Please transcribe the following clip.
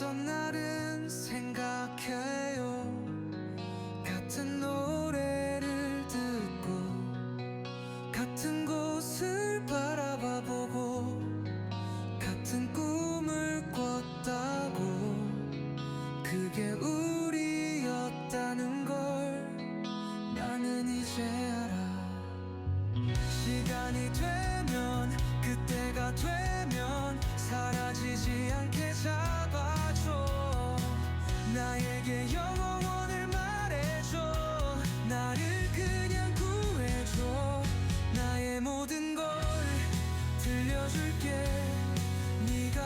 어떤 날은 생각 그게 우리였다는 걸 나는 이제 알아. 시간이 되면 그때가 되면 사라지지 않게 잡아줘. 나에게 영원을 말해줘. 나를 그냥 구해줘. 나의 모든 걸 들려줄게. 네가